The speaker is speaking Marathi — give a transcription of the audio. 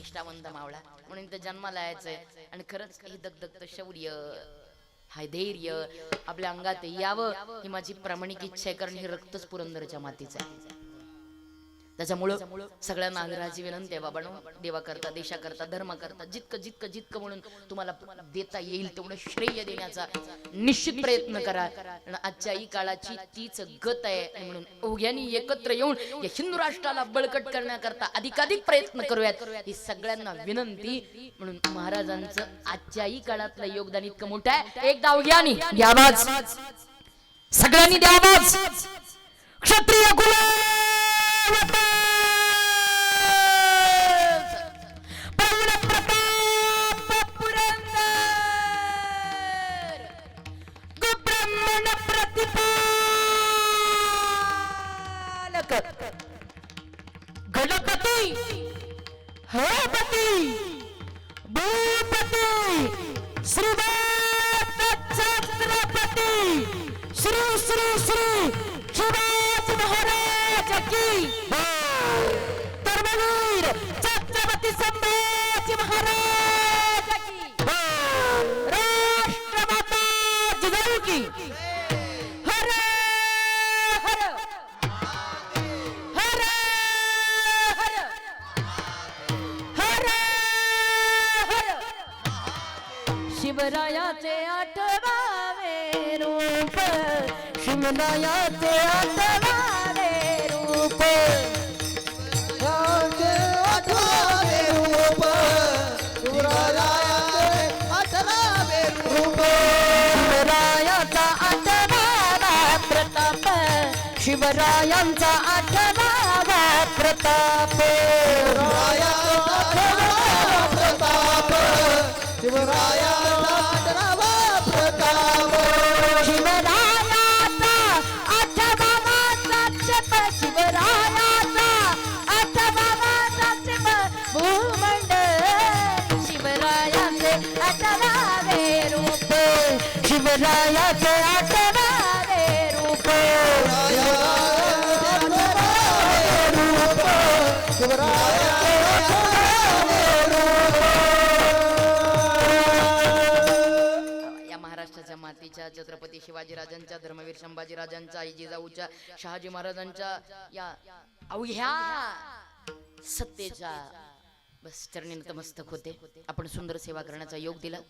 निष्ठावंत मावळा. म्हणून तर जन्माला यायचंय. आणि खरंच ही दगदगत शौर्य हाय धैर्य आपल्या अंगात यावं ही माझी प्रामाणिक इच्छा आहे कारण हे रक्तच पुरंदरच्या मातीचं आहे. त्याच्यामुळं सगळ्यांना आग्रहाची विनंती आहे बाबांनो देवा करता देशा करता धर्म करता जितकं जितकं जितकं म्हणून तुम्हाला देता येईल तेवढं श्रेय देण्याचा निश्चित प्रयत्न करा. आजच्या ही काळाची तीच गत आहे म्हणून ओघ्यांनी एकत्र येऊन या हिंदू राष्ट्राला बळकट करण्याकरता अधिकाधिक प्रयत्न करूयात. ही सगळ्यांना विनंती म्हणून महाराजांचं आजच्याही काळातलं योगदान इतकं मोठं आहे. एकदा ओघ्यानी द्यावाज सगळ्यांनी द्यावाज क्षत्रिय पूर्ण पालक. गणपती हपती भूपती श्रीवाद छत्रपती श्री श्री श्री शिवाज महाराज की धर्मवीर छत्रपती संभाजी महाराज की राष्ट्रमाता जिजाऊ की शिवरायाचे आठवावे रूप. शिवरायाचे आठवावे रूप. आठवावे रूप. शिवरायाचे आठवावे रूप. शिवरायाचा आठवावा प्रताप. शिवरायांचा आठवावा प्रताप. शिवरायाचा प्रताप. शिवरायाचा आठवावे रूप शिवरायाचे आठवावे रूप या महाराष्ट्राच्या मातीच्या छत्रपती शिवाजीराजांच्या धर्मवीर संभाजीराजांच्या आई जिजाऊच्या शहाजी महाराजांच्या या अवघ्या सत्तेच्या बस चरणी नतमस्तक होते. आपण सुंदर सेवा करण्याचा योग दिला.